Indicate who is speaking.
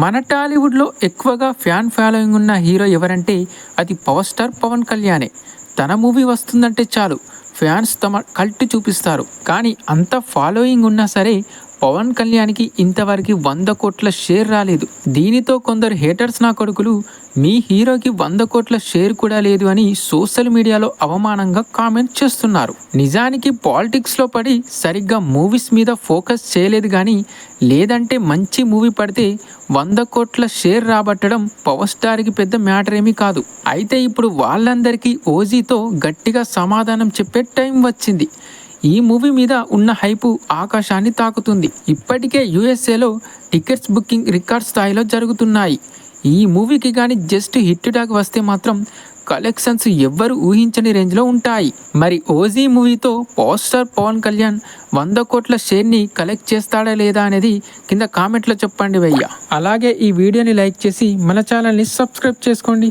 Speaker 1: మన టాలీవుడ్లో ఎక్కువగా ఫ్యాన్ ఫాలోయింగ్ ఉన్న హీరో ఎవరంటే అది పవర్ స్టార్ పవన్ కళ్యాణే. తన మూవీ వస్తుందంటే చాలు. ఫ్యాన్స్ తమ కల్ట్ చూపిస్తారు. కానీ అంత ఫాలోయింగ్ ఉన్నా సరే పవన్ కళ్యాణ్కి ఇంతవరకు వంద కోట్ల షేర్ రాలేదు. దీనితో కొందరు హేటర్స్ నా కొడుకులు మీ హీరోకి వంద కోట్ల షేర్ కూడా లేదు అని సోషల్ మీడియాలో అవమానంగా కామెంట్ చేస్తున్నారు. నిజానికి పాలిటిక్స్లో పడి సరిగ్గా మూవీస్ మీద ఫోకస్ చేయలేదు కానీ లేదంటే మంచి మూవీ పడితే వంద కోట్ల షేర్ రాబట్టడం పవర్ స్టార్కి పెద్ద మ్యాటర్ ఏమీ కాదు. అయితే ఇప్పుడు వాళ్ళందరికీ ఓజీతో గట్టిగా సమాధానం చెప్పే టైం వచ్చింది. ఈ మూవీ మీద ఉన్న హైపు ఆకాశాన్ని తాకుతుంది. ఇప్పటికే యుఎస్ఏలో టికెట్స్ బుకింగ్ రికార్డ్ స్థాయిలో జరుగుతున్నాయి. ఈ మూవీకి కానీ జస్ట్ హిట్ టాక్ వస్తే మాత్రం కలెక్షన్స్ ఎవ్వరు ఊహించని రేంజ్లో ఉంటాయి. మరి ఓజీ మూవీతో పోస్టర్ పవన్ కళ్యాణ్ వంద కోట్ల షేర్ని కలెక్ట్ చేస్తాడా లేదా అనేది కింద కామెంట్లో చెప్పండి వెయ్య అలాగే ఈ వీడియోని లైక్ చేసి మన ఛానల్ని సబ్స్క్రైబ్ చేసుకోండి.